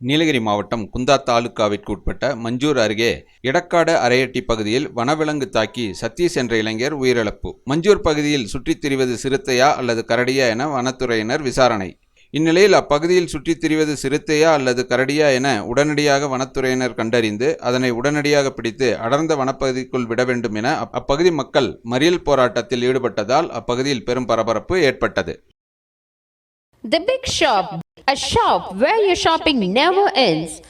நீலகிரி மாவட்டம் குந்தா தாலுக்காவிற்கு உட்பட்ட மஞ்சூர் அருகே இடக்காடு அரையட்டி பகுதியில் வனவிலங்கு தாக்கி சதீஷ் என்ற இளைஞர் உயிரிழப்பு. மஞ்சூர் பகுதியில் சுற்றித் திரிவது சிறுத்தையா அல்லது கரடியா என வனத்துறையினர் விசாரணை. இந்நிலையில் அப்பகுதியில் சுற்றித் திரிவது சிறுத்தையா அல்லது கரடியா என உடனடியாக வனத்துறையினர் கண்டறிந்து அதனை உடனடியாக பிடித்து அடர்ந்த வனப்பகுதிக்குள் விட வேண்டும் என அப்பகுதி மக்கள் மறியல் போராட்டத்தில் ஈடுபட்டதால் அப்பகுதியில் பெரும் பரபரப்பு ஏற்பட்டது. The Big Shop, a shop where your shopping never ends.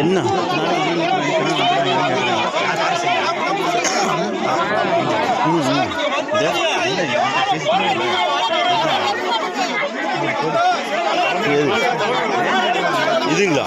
என்ன இதுங்களா